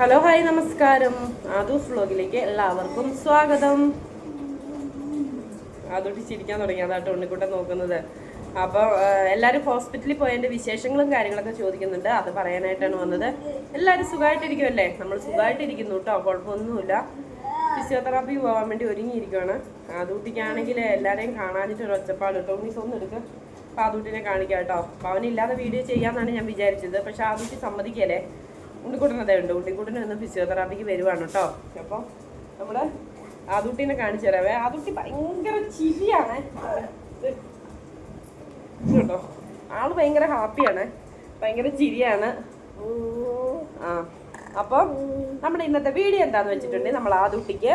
Hello hi നമസ്കാരം. ആദൂസ് വ്ലോഗിലേക്ക് എല്ലാവർക്കും സ്വാഗതം. ആദൂട്ടി ചിരിക്കാൻ തുടങ്ങി അതാട്ടോ ഉണ്ണിക്കുട്ടൻ നോക്കുന്നത്. അപ്പോൾ എല്ലാവരും ഹോസ്പിറ്റലിൽ പോയതിന്റെ വിശേഷങ്ങളും കാര്യങ്ങളൊക്കെ ചോദിക്കുന്നുണ്ട്. അത് പറയാനായിട്ടാണ് വന്നത്. എല്ലാവരും സുഖമായിട്ടിരിക്കുമല്ലേ നമ്മൾ സുഖമായിട്ടിരിക്കുന്നു കേട്ടോ. കുഴപ്പമൊന്നുമില്ല. ഫിസിയോതെറാപ്പി പോകാൻ വേണ്ടി ഒരുങ്ങിയിരിക്കുവാണ്. ആദൂട്ടിക്കാണെങ്കിൽ എല്ലാവരെയും കാണാനിട്ട് ഒരു ഒച്ചപ്പാട്. കേട്ടോ മീസ് ഒന്നും എടുക്കുക അപ്പോൾ ആദൂട്ടിനെ കാണിക്കാം കേട്ടോ. അപ്പോൾ അവനില്ലാതെ വീഡിയോ ചെയ്യാമെന്നാണ് ഞാൻ വിചാരിച്ചത്. പക്ഷെ ആദൂട്ടി സമ്മതിക്കല്ലേ? ഉണ്ണിക്കുട്ടൻ അതേ ഉണ്ട്. ഉണ്ണിക്കുട്ടൻ ഇന്ന് ഫിസിയോതെറാപ്പിക്ക് വരുവാണ് കേട്ടോ. അപ്പോൾ നമ്മൾ ആദൂട്ടിനെ കാണിച്ചു തരാവേ. ആദുട്ടി ഭയങ്കര ചിരിയാണ്. കേട്ടോ ആൾ ഭയങ്കര ഹാപ്പിയാണ് ഭയങ്കര ചിരിയാണ്. ആ. അപ്പോൾ നമ്മുടെ ഇന്നത്തെ വീഡിയോ എന്താണെന്ന് വെച്ചിട്ടുണ്ടെങ്കിൽ നമ്മൾ ആദുട്ടിക്ക്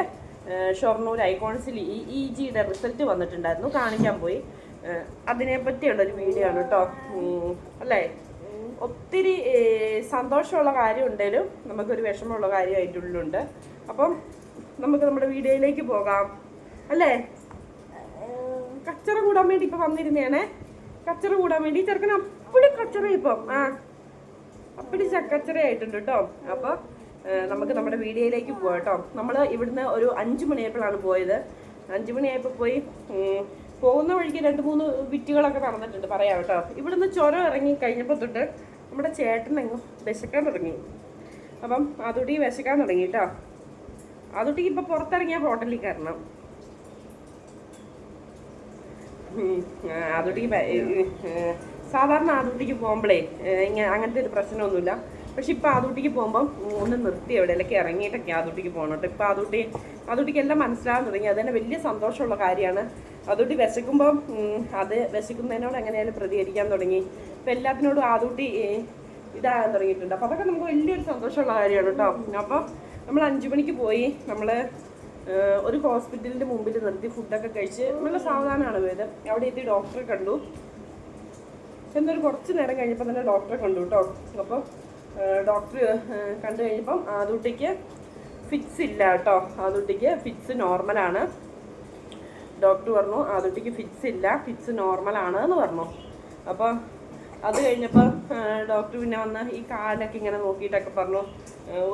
ഷൊർണൂർ ഐക്കോൺസിൽ ഈ ഇ ജിയുടെ റിസൾട്ട് വന്നിട്ടുണ്ടായിരുന്നു. കാണിക്കാൻ പോയി. അതിനെപ്പറ്റിയുള്ളൊരു അതിനെ പറ്റിയുള്ളൊരു വീഡിയോ ആണ് കേട്ടോ. അല്ലേ? ഒത്തിരി സന്തോഷമുള്ള കാര്യം ഉണ്ടെങ്കിലും നമുക്കൊരു വിഷമമുള്ള കാര്യം അതിന്റെ ഉള്ളിലുണ്ട്. അപ്പം നമുക്ക് നമ്മുടെ വീഡിയോയിലേക്ക് പോകാം. അല്ലേ? കച്ചറ കൂടാൻ വേണ്ടി ഇപ്പം വന്നിരുന്നേണേ കച്ചറ കൂടാൻ വേണ്ടി ചെറുക്കൻ അപ്പടി കച്ചറ ഇപ്പം. ആ അപ്പടി ചക്കച്ചറ ആയിട്ടുണ്ട് കേട്ടോ. അപ്പം നമുക്ക് നമ്മുടെ വീഡിയോയിലേക്ക് പോകാം കേട്ടോ. നമ്മൾ ഇവിടുന്ന് ഒരു അഞ്ചു മണിയായപ്പോഴാണ് പോയത്. അഞ്ചു മണിയായപ്പോൾ പോയി പോകുന്ന വഴിക്ക് രണ്ട് മൂന്ന് വിറ്റുകളൊക്കെ നടന്നിട്ടുണ്ട്. പറയാം കേട്ടോ. ഇവിടുന്ന് ചുരം ഇറങ്ങി കഴിഞ്ഞപ്പോൾ തൊട്ട് നമ്മുടെ ചേട്ടൻ അങ്ങ് വിശക്കാൻ തുടങ്ങി. അപ്പം അതുട്ടി വിശക്കാൻ തുടങ്ങി കേട്ടോ അതുട്ടി ഇപ്പം പുറത്തിറങ്ങിയ ഹോട്ടലിൽ കയറണം. ഏ, സാധാരണ ആദുട്ടിക്ക് പോകുമ്പോഴേ ഇങ്ങനെ അങ്ങനത്തെ ഒരു പ്രശ്നമൊന്നുമില്ല. പക്ഷെ ഇപ്പം അതുട്ടിക്ക് പോകുമ്പം ഒന്ന് നിർത്തി എവിടെയൊക്കെ ഇറങ്ങിയിട്ടൊക്കെ അതുട്ടിക്ക് പോകണം കേട്ടോ. ഇപ്പം അതുട്ടി അതുട്ടിക്ക് എല്ലാം മനസ്സിലാകാൻ തുടങ്ങി. അതന്നെ വലിയ സന്തോഷമുള്ള കാര്യമാണ്. ആദുട്ടി വിശക്കുമ്പം അത് വിശക്കുന്നതിനോട് എങ്ങനെയായാലും പ്രതികരിക്കാൻ തുടങ്ങി. ഇപ്പം എല്ലാത്തിനോടും ആദൂട്ടി ഇതാകാൻ തുടങ്ങിയിട്ടുണ്ട്. അപ്പോൾ അതൊക്കെ നമുക്ക് വലിയൊരു സന്തോഷമുള്ള കാര്യമാണ് കേട്ടോ. അപ്പോൾ നമ്മൾ അഞ്ചു മണിക്ക് പോയി നമ്മൾ ഒരു ഹോസ്പിറ്റലിന്റെ മുമ്പിൽ നിർത്തി ഫുഡൊക്കെ കഴിച്ച് നല്ല സാവധാനമാണ് പോയത്. അവിടെ എത്തി ഡോക്ടറെ കണ്ടു. എന്നൊരു കുറച്ച് നേരം കഴിഞ്ഞപ്പോൾ തന്നെ ഡോക്ടറെ കണ്ടു കേട്ടോ. അപ്പോൾ ഡോക്ടർ കണ്ടു കഴിഞ്ഞപ്പം ആദൂട്ടിക്ക് ഫിറ്റ്സ് ഇല്ല കേട്ടോ. ആദൂട്ടിക്ക് ഫിറ്റ്സ് നോർമലാണ് ഡോക്ടർ പറഞ്ഞു ആദൂട്ടിക്ക് ഫിറ്റ്സ് ഇല്ല ഫിറ്റ്സ് നോർമലാണ് എന്ന് പറഞ്ഞു. അപ്പോൾ അത് കഴിഞ്ഞപ്പോൾ ഡോക്ടർ പിന്നെ വന്ന് ഈ കാലൊക്കെ ഇങ്ങനെ നോക്കിയിട്ടൊക്കെ പറഞ്ഞു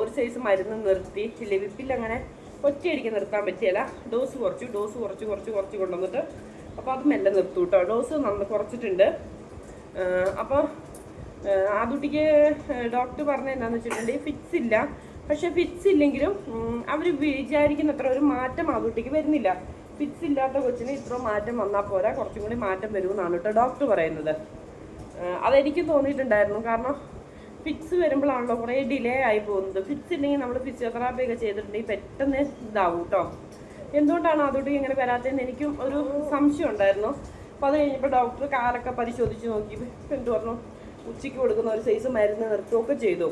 ഒരു സൈസ് മരുന്ന് നിർത്തി. ലിവിപ്പിൽ അങ്ങനെ ഒറ്റയടിക്ക് നിർത്താൻ പറ്റിയല്ല. ഡോസ് കുറച്ചു ഡോസ് കുറച്ച് കുറച്ച് കുറച്ച് കൊണ്ടുവന്നിട്ട് അപ്പോൾ അത് മെല്ലെ നിർത്തും കേട്ടോ. ഡോസ് നന്ന് കുറച്ചിട്ടുണ്ട്. അപ്പോൾ ആദുട്ടിക്ക് ഡോക്ടർ പറഞ്ഞ എന്താണെന്ന് വെച്ചിട്ടുണ്ടെങ്കിൽ ഫിറ്റ്സ് ഇല്ല. പക്ഷെ ഫിറ്റ്സ് ഇല്ലെങ്കിലും അവർ വിചാരിക്കുന്ന അത്ര ഒരു മാറ്റം ആദുട്ടിക്ക് വരുന്നില്ല. ഫിറ്റ്സ് ഇല്ലാത്ത കൊച്ചിന് ഇത്ര മാറ്റം വന്നാൽ പോരാ കുറച്ചും കൂടി മാറ്റം വരുമെന്നാണ് കേട്ടോ ഡോക്ടർ പറയുന്നത്. അതെനിക്കും തോന്നിയിട്ടുണ്ടായിരുന്നു. കാരണം ഫിറ്റ്സ് വരുമ്പോഴാണല്ലോ കുറേ ഡിലേ ആയി പോകുന്നത്. ഫിറ്റ്സ് ഇല്ലെങ്കിൽ നമ്മൾ ഫിസിയോതെറാപ്പി ഒക്കെ ചെയ്തിട്ടുണ്ടെങ്കിൽ പെട്ടെന്ന് ഇതാവും കേട്ടോ. എന്തുകൊണ്ടാണ് അതോട്ട് ഇങ്ങനെ വരാത്തതെന്ന് എനിക്കും ഒരു സംശയം ഉണ്ടായിരുന്നു. അപ്പോൾ അത് കഴിഞ്ഞപ്പോൾ ഡോക്ടർ കാലൊക്കെ പരിശോധിച്ച് നോക്കി. എന്ത് പറഞ്ഞു? ഉച്ചയ്ക്ക് കൊടുക്കുന്ന ഒരു സൈസ് മരുന്ന് നിർത്തുകയൊക്കെ ചെയ്തു.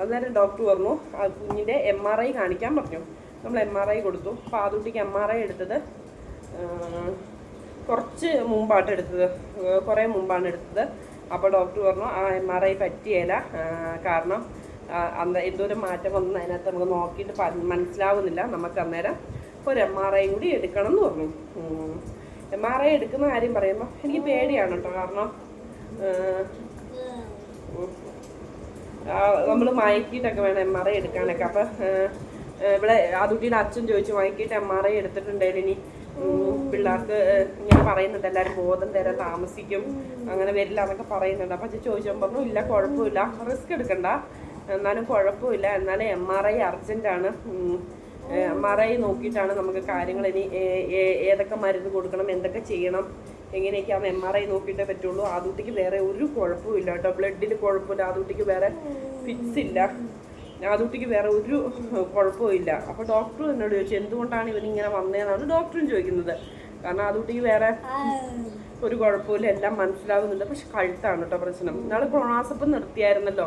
അന്നേരം ഡോക്ടർ പറഞ്ഞു ആ കുഞ്ഞിന്റെ എം ആർ ഐ കാണിക്കാൻ പറഞ്ഞു. നമ്മൾ എം ആർ ഐ കൊടുത്തു. അപ്പോൾ ആദുട്ടിക്ക് എം ആർ ഐ എടുത്തത് കുറച്ച് മുമ്പാണ് എടുത്തത്. കുറേ മുമ്പാണ് എടുത്തത്. അപ്പോൾ ഡോക്ടർ പറഞ്ഞു ആ എം ആർ ഐ പറ്റിയല്ല കാരണം അന്ന് എന്തോരം മാറ്റം വന്നു അതിനകത്ത് നമുക്ക് നോക്കിയിട്ട് മനസ്സിലാവുന്നില്ല. നമുക്ക് അന്നേരം ഒരു എം ആർ ഐ കൂടി എടുക്കണം എന്ന് പറഞ്ഞു എം ആർ ഐ എടുക്കുന്ന കാര്യം പറയുമ്പോൾ എനിക്ക് പേടിയാണ് കേട്ടോ. കാരണം നമ്മൾ മയക്കിയിട്ടൊക്കെ വേണം എം ആർ ഐ എടുക്കാനൊക്കെ. അപ്പം ഇവിടെ അതുട്ടിയുടെ അച്ഛൻ ചോദിച്ചു മയക്കിയിട്ട് എം ആർ ഐ എടുത്തിട്ടുണ്ടെങ്കിൽ ഇനി? പിള്ളേർക്ക് ഇങ്ങനെ പറയുന്നുണ്ട്. എല്ലാവരും ബോധം തരാൻ താമസിക്കും. അങ്ങനെ വരില്ല എന്നൊക്കെ പറയുന്നുണ്ട്. അപ്പം അച്ഛൻ ചോദിച്ചപ്പോൾ പറഞ്ഞു ഇല്ല കുഴപ്പമില്ല. റിസ്ക് എടുക്കണ്ട. എന്നാലും കുഴപ്പമില്ല. എന്നാലും എം ആർ ഐ അർജന്റാണ് എം ആർ ഐ നോക്കിയിട്ടാണ് നമുക്ക് കാര്യങ്ങൾ ഇനി ഏതൊക്കെ മരുന്ന് കൊടുക്കണം എന്തൊക്കെ ചെയ്യണം എങ്ങനെയൊക്കെയാണ് എം ആർ ഐ നോക്കിയിട്ടേ പറ്റുള്ളൂ. ആദൂട്ടിക്ക് വേറെ ഒരു കുഴപ്പമില്ല കേട്ടോ. ബ്ലഡിന് കുഴപ്പമില്ല. ആദൂട്ടിക്ക് വേറെ ഫിക്സ് ഇല്ല. ആദൂട്ടിക്ക് വേറെ ഒരു കുഴപ്പമില്ല അപ്പോൾ ഡോക്ടർ എന്നോട് ചോദിച്ചു എന്തുകൊണ്ടാണ് ഇവൻ ഇങ്ങനെ വന്നതെന്നാണ് ഡോക്ടറും ചോദിക്കുന്നത്. കാരണം ആദൂട്ടിക്ക് വേറെ ഒരു കുഴപ്പമില്ല എല്ലാം മനസ്സിലാവുന്നുണ്ട്. പക്ഷെ കഴുത്താണ് കേട്ടോ പ്രശ്നം. നാളെ ക്ലോണാസപ്പ് നിർത്തിയായിരുന്നല്ലോ.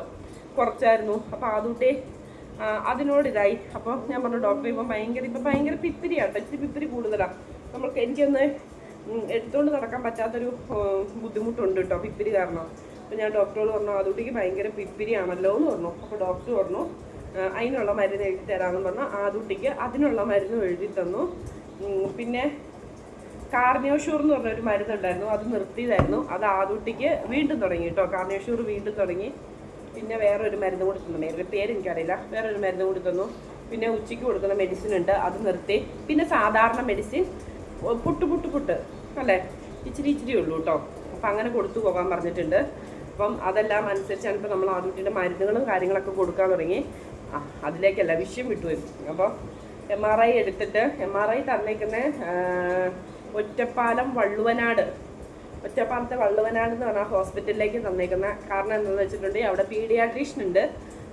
കുറച്ചായിരുന്നു. അപ്പോൾ ആദൂട്ടി അതിനോട് ഇതായി. അപ്പോൾ ഞാൻ പറഞ്ഞു ഡോക്ടർ ഇപ്പം ഭയങ്കര ഇപ്പം ഭയങ്കര പിപ്പിരിയാട്ടോ ഇച്ചിരി പിപ്പിരി കൂടുതലാണ് നമ്മൾക്ക് എനിക്കൊന്ന് എടുത്തുകൊണ്ട് നടക്കാൻ പറ്റാത്തൊരു ബുദ്ധിമുട്ടുണ്ട് കേട്ടോ പിപ്പിരി കാരണം. അപ്പോൾ ഞാൻ ഡോക്ടറോട് പറഞ്ഞു ആദൂട്ടിക്ക് ഭയങ്കര പിപ്പിരിയാണല്ലോ എന്ന് പറഞ്ഞു. അപ്പോൾ ഡോക്ടർ പറഞ്ഞു അതിനുള്ള മരുന്ന് എഴുതി തരാമെന്ന് പറഞ്ഞു. ആദുട്ടിക്ക് അതിനുള്ള മരുന്ന് എഴുതി തന്നു. പിന്നെ കാർണിയോഷൂർ എന്ന് പറഞ്ഞൊരു മരുന്നുണ്ടായിരുന്നു. അത് നിർത്തിയതായിരുന്നു. അത് ആദുട്ടിക്ക് വീണ്ടും തുടങ്ങി കേട്ടോ കാർണിയോഷൂർ വീണ്ടും തുടങ്ങി. പിന്നെ വേറൊരു മരുന്ന് കൂടി തന്നു. പേര് എനിക്കറിയില്ല വേറൊരു മരുന്ന് കൂടി തന്നു. പിന്നെ ഉച്ചയ്ക്ക് കൊടുക്കുന്ന മെഡിസിൻ ഉണ്ട്. അത് നിർത്തി. പിന്നെ സാധാരണ മെഡിസിൻ പുട്ട് പുട്ട് പുട്ട്. അല്ലേ? ഇച്ചിരി ഇച്ചിരി ഉള്ളൂ കേട്ടോ. അപ്പം അങ്ങനെ കൊടുത്തു പോകാൻ പറഞ്ഞിട്ടുണ്ട്. അപ്പം അതെല്ലാം അനുസരിച്ചാണ് ഇപ്പോൾ നമ്മൾ ആദ്യത്തിന്റെ മരുന്നുകളും കാര്യങ്ങളൊക്കെ കൊടുക്കാൻ തുടങ്ങി. അതിലേക്കല്ല വിഷയം വിട്ടുവരും അപ്പോൾ എം ആർ ഐ എടുത്തിട്ട് എം ആർ ഐ തന്നേക്കുന്ന ഒറ്റപ്പാലം വള്ളുവനാട്. ഒറ്റപ്പാലത്തെ വള്ളുവനാട് എന്ന് പറഞ്ഞ ഹോസ്പിറ്റലിലേക്ക് തന്നേക്കുന്ന കാരണം എന്താണെന്ന് വെച്ചിട്ടുണ്ടെങ്കിൽ അവിടെ പീഡിയാട്രീഷ്യൻ ഉണ്ട്.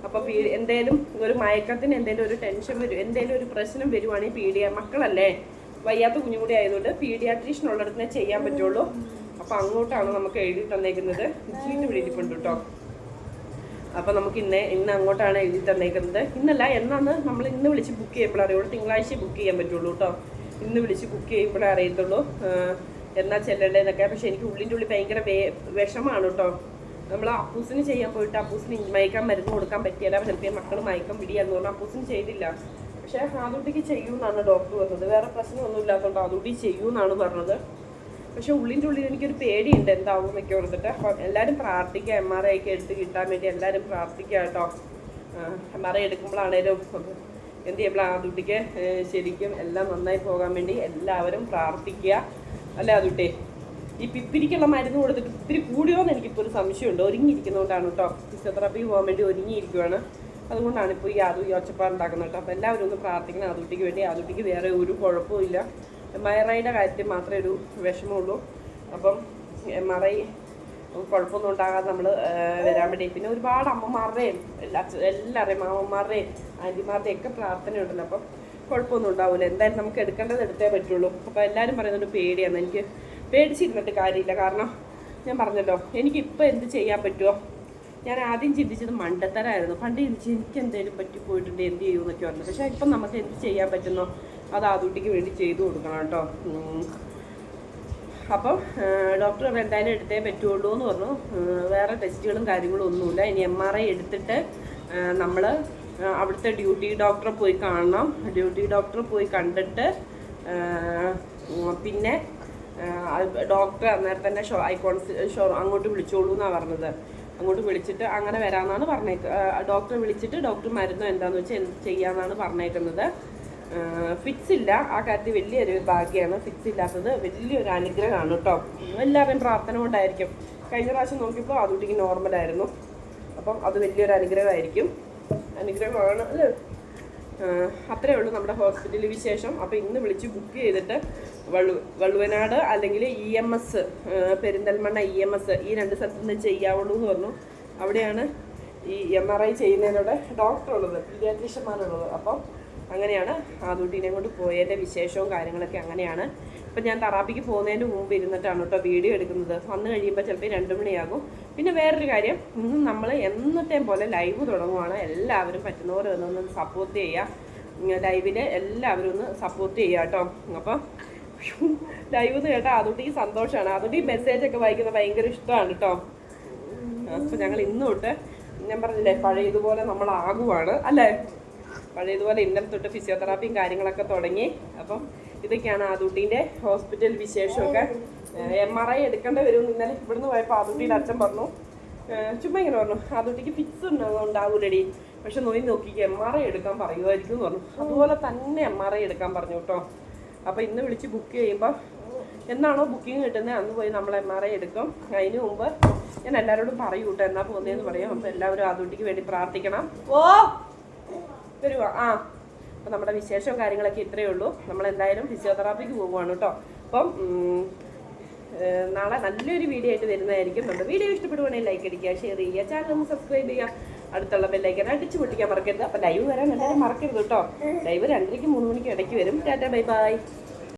അപ്പോൾ പീ എന്തേലും ഒരു മയക്കത്തിന് എന്തേലും ഒരു ടെൻഷൻ വരും എന്തേലും ഒരു പ്രശ്നം വരുവാണെങ്കിൽ പീഡിയ മക്കളല്ലേ? വയ്യാത്ത കുഞ്ഞും കൂടി ആയതുകൊണ്ട് പീഡിയാട്രീഷ്യൻ ഉള്ളിടത്തിനെ ചെയ്യാൻ പറ്റുള്ളൂ. അപ്പോൾ അങ്ങോട്ടാണ് നമുക്ക് എഴുതി തന്നേക്കുന്നത്. ചീട്ട് പിടിയിട്ടുണ്ട് കേട്ടോ. അപ്പോൾ നമുക്ക് ഇന്ന് ഇന്ന് അങ്ങോട്ടാണ് എഴുതി തന്നേക്കുന്നത്. ഇന്നല്ല എന്നാണ് നമ്മൾ ഇന്ന് വിളിച്ച് ബുക്ക് ചെയ്യുമ്പോൾ അറിയുള്ളൂ. തിങ്കളാഴ്ച ബുക്ക് ചെയ്യാൻ പറ്റുള്ളൂ കേട്ടോ. ഇന്ന് വിളിച്ച് ബുക്ക് ചെയ്യുമ്പോഴേ അറിയത്തുള്ളൂ. എന്നാ ചെല്ലേണ്ടതെന്നൊക്കെ പക്ഷെ എനിക്ക് ഉള്ളിന്റെ ഉള്ളിൽ ഭയങ്കര വേ വിഷമാണ് കേട്ടോ. നമ്മൾ അപ്പൂസിന് ചെയ്യാൻ പോയിട്ട് അപ്പൂസിന് മയക്കാൻ മരുന്ന് കൊടുക്കാൻ പറ്റിയല്ല. ചിലപ്പോൾ മക്കൾ മയക്കം പിടിയാന്ന് പറഞ്ഞാൽ അപ്പൂസിന് ചെയ്തില്ല. പക്ഷേ ചെയ്യൂ എന്നാണ് ഡോക്ടർ പറഞ്ഞത്. വേറെ പ്രശ്നമൊന്നും ഇല്ലാത്തതുകൊണ്ട് ചെയ്യൂ എന്നാണ് പറഞ്ഞത്. പക്ഷേ ഉള്ളിന്റെ ഉള്ളിൽ എനിക്കൊരു പേടിയുണ്ട്. എന്താവും എന്നൊക്കെ ഓർത്തിട്ട്. അപ്പം എല്ലാവരും പ്രാർത്ഥിക്കുക. എം ആർ ഐ ഒക്കെ എടുത്ത് കിട്ടാൻ വേണ്ടി എല്ലാവരും പ്രാർത്ഥിക്കുക കേട്ടോ. എം ആർ ഐ എടുക്കുമ്പോഴാണേലും എന്ത് ചെയ്യുമ്പോൾ ആദുട്ടിക്ക് ശരിക്കും എല്ലാം നന്നായി പോകാൻ വേണ്ടി എല്ലാവരും പ്രാർത്ഥിക്കുക. അല്ലേ ആദുട്ടി ഈ പിപ്പിരിക്കുള്ള മരുന്ന് കൊടുത്തിട്ട് ഇത്തിരി കൂടിയോന്ന് എനിക്കിപ്പോൾ ഒരു സംശയമുണ്ട്. ഒരുങ്ങിയിരിക്കുന്നതുകൊണ്ടാണ് കേട്ടോ. ഫിസിയോതെറാപ്പിക്ക് പോകാൻ വേണ്ടി ഒരുങ്ങിയിരിക്കുവാണ്. അതുകൊണ്ടാണ് ഇപ്പോൾ ഈ ആദു ഈ ഒച്ചപ്പാട് ഉണ്ടാക്കുന്നത് കേട്ടോ. അപ്പോൾ എല്ലാവരും ഒന്ന് പ്രാർത്ഥിക്കണം. ആദുട്ടിക്ക് വേണ്ടി ആദുട്ടിക്ക് വേറെ ഒരു കുഴപ്പമില്ല ഐയുടെ കാര്യത്തിൽ മാത്രമേ ഒരു വിഷമമുള്ളൂ. അപ്പം ഐ കുഴപ്പമൊന്നും ഉണ്ടാകാതെ നമ്മൾ വരാൻ വേണ്ടി. പിന്നെ ഒരുപാട് അമ്മമാരുടെയും എല്ലാ എല്ലാവരുടെയും മാമന്മാരുടെയും ആന്റിമാരുടെയും ഒക്കെ പ്രാർത്ഥനയുണ്ടല്ലോ. അപ്പം കുഴപ്പമൊന്നും ഉണ്ടാവില്ല എന്തായാലും നമുക്ക് എടുക്കേണ്ടത് എടുത്തേ പറ്റുള്ളൂ. അപ്പോൾ എല്ലാവരും പറയുന്നുണ്ട് പേടിയാണ്. എനിക്ക് പേടിച്ചിരുന്നിട്ട് കാര്യമില്ല. കാരണം ഞാൻ പറഞ്ഞല്ലോ എനിക്കിപ്പോൾ എന്ത് ചെയ്യാൻ പറ്റുമോ ഞാൻ ആദ്യം ചിന്തിച്ചത് മണ്ടത്തരായിരുന്നു. പണ്ട് ചിന്തിച്ച് എനിക്ക് എന്തെങ്കിലും പറ്റി പോയിട്ടുണ്ട് എന്ത് ചെയ്യും എന്നൊക്കെ പറഞ്ഞു പക്ഷേ ഇപ്പം നമുക്ക് എന്ത് ചെയ്യാൻ പറ്റുന്നോ അത് ആദൂട്ടിക്ക് വേണ്ടി ചെയ്തു കൊടുക്കണം കേട്ടോ. അപ്പം ഡോക്ടർ എന്തായാലും എടുത്തേ പറ്റുള്ളൂ എന്ന് പറഞ്ഞു. വേറെ ടെസ്റ്റുകളും കാര്യങ്ങളും ഒന്നുമില്ല. ഇനി എം ആർ ഐ എടുത്തിട്ട് നമ്മൾ അവിടുത്തെ ഡ്യൂട്ടി ഡോക്ടറെ പോയി കാണണം. ഡ്യൂട്ടി ഡോക്ടറെ പോയി കണ്ടിട്ട് പിന്നെ ഡോക്ടർ അന്നേരം തന്നെ ഷോ കോൺസ് ഷോ അങ്ങോട്ട് വിളിച്ചോളൂ എന്നാണ് പറഞ്ഞത്. അങ്ങോട്ട് വിളിച്ചിട്ട് അങ്ങനെ വരാമെന്നാണ് പറഞ്ഞേക്ക് ഡോക്ടറെ വിളിച്ചിട്ട് ഡോക്ടർ മരുന്ന് എന്താണെന്ന് വെച്ചാൽ എന്ത് ചെയ്യാമെന്നാണ് പറഞ്ഞേക്കുന്നത്. ഫിക്സ് ഇല്ല. ആ കാര്യത്തിൽ വലിയൊരു ഭാഗ്യമാണ് ഫിക്സ് ഇല്ലാത്തത് വലിയൊരു അനുഗ്രഹമാണ് കേട്ടോ എല്ലാവരും പ്രാർത്ഥന കൊണ്ടായിരിക്കും. കഴിഞ്ഞ പ്രാവശ്യം നോക്കിയപ്പോൾ അതുകൂട്ടിക്ക് നോർമലായിരുന്നു അപ്പം അത് വലിയൊരു അനുഗ്രഹമായിരിക്കും. അനുഗ്രഹമാണ്. അല്ലേ? അത്രേ ഉള്ളൂ നമ്മുടെ ഹോസ്പിറ്റലിൽ വിശേഷം. അപ്പോൾ ഇന്ന് വിളിച്ച് ബുക്ക് ചെയ്തിട്ട് വള്ളു വള്ളുവനാട് അല്ലെങ്കിൽ E M S Perinthalmanna E M S ഈ രണ്ട് സ്ഥലത്ത് നിന്ന് ചെയ്യാവുള്ളൂ എന്ന് പറഞ്ഞു. അവിടെയാണ് ഈ എം ആർ ഐ ചെയ്യുന്നതിനോട് ഡോക്ടർ ഉള്ളത് പീഡിയാട്രീഷ്യന്മാരുള്ളത് അപ്പം അങ്ങനെയാണ് ആദൂട്ടീനെ കൊണ്ട് പോയതിന്റെ വിശേഷവും കാര്യങ്ങളൊക്കെ അങ്ങനെയാണ്. ഇപ്പം ഞാൻ തറാപ്പിക്ക് പോകുന്നതിന് മുമ്പ് ഇരുന്നിട്ടാണ് കേട്ടോ വീഡിയോ എടുക്കുന്നത്. വന്നു കഴിയുമ്പോൾ ചിലപ്പോൾ രണ്ട് മണിയാകും. പിന്നെ വേറൊരു കാര്യം ഇന്ന് നമ്മൾ എന്നത്തെയും പോലെ ലൈവ് തുടങ്ങുവാണ്. എല്ലാവരും പറ്റുന്നവർ ഒന്ന് സപ്പോർട്ട് ചെയ്യുക. ലൈവിൽ എല്ലാവരും ഒന്ന് സപ്പോർട്ട് ചെയ്യുക കേട്ടോ. അപ്പം ലൈവ് എന്ന് കേട്ടാൽ അതുകൊണ്ട് സന്തോഷമാണ് അതുകൊണ്ട് ഈ മെസ്സേജ് ഒക്കെ വായിക്കുന്നത് ഭയങ്കര ഇഷ്ടമാണ് കേട്ടോ അപ്പം ഞങ്ങൾ ഇന്ന് തൊട്ട് ഞാൻ പറഞ്ഞില്ലേ പഴയതുപോലെ നമ്മൾ ആകുവാണ് അല്ലേ? പഴയതുപോലെ ഇന്നലെ തൊട്ട് ഫിസിയോതെറാപ്പിയും കാര്യങ്ങളൊക്കെ തുടങ്ങി. അപ്പം ഇതൊക്കെയാണ് ആദൂട്ടീന്റെ ഹോസ്പിറ്റൽ വിശേഷമൊക്കെ. എം ആർ ഐ എടുക്കേണ്ടി വരും ഇന്നലെ ഇവിടുന്ന് പോയപ്പോൾ ആദൂട്ടിയുടെ അച്ഛൻ പറഞ്ഞു. ചുമ്മാ ഇങ്ങനെ പറഞ്ഞു ആദൂട്ടിക്ക് ഫിക്സ് ഉണ്ടാവൂലടി പക്ഷെ നോയി നോക്കി എം ആർ ഐ എടുക്കാൻ പറയുമായിരിക്കും എന്ന് പറഞ്ഞു. അതുപോലെ തന്നെ എം ആർ ഐ എടുക്കാൻ പറഞ്ഞു കേട്ടോ അപ്പോൾ ഇന്ന് വിളിച്ച് ബുക്ക് ചെയ്യുമ്പോൾ എന്നാണോ ബുക്കിംഗ് കിട്ടുന്നത് അന്ന് പോയി നമ്മൾ എം ആർ ഐ എടുക്കും. അതിന് മുമ്പ് ഞാൻ എല്ലാവരോടും പറയൂ കേട്ടോ എന്നാ പോകുന്നതെന്ന് പറയാം. അപ്പോൾ എല്ലാവരും ആദൂട്ടിക്ക് വേണ്ടി പ്രാർത്ഥിക്കണം. ഓ! വരുവ. ആ. അപ്പം നമ്മുടെ വിശേഷവും കാര്യങ്ങളൊക്കെ ഇത്രയേ ഉള്ളൂ. നമ്മൾ എന്തായാലും ഫിസിയോതെറാപ്പിക്ക് പോകുവാണ് കേട്ടോ അപ്പം നാളെ നല്ലൊരു വീഡിയോ ആയിട്ട് വരുന്നതായിരിക്കും. നമ്മുടെ വീഡിയോ ഇഷ്ടപ്പെടുവാണെങ്കിൽ ലൈക്ക് അടിക്കുക ഷെയർ ചെയ്യുക ചാനൽ ഒന്ന് സബ്സ്ക്രൈബ് ചെയ്യുക. അടുത്തുള്ള ബെല്ലൈക്കൻ അടിച്ച് പൊട്ടിക്കാൻ മറക്കരുത്. അപ്പം ലൈവ് വരാൻ എല്ലാവരും മറക്കരുത് കേട്ടോ. ലൈവ് രണ്ടരയ്ക്ക് മൂന്ന് മണിക്ക് ഇടയ്ക്ക് വരും. Tata bye bye.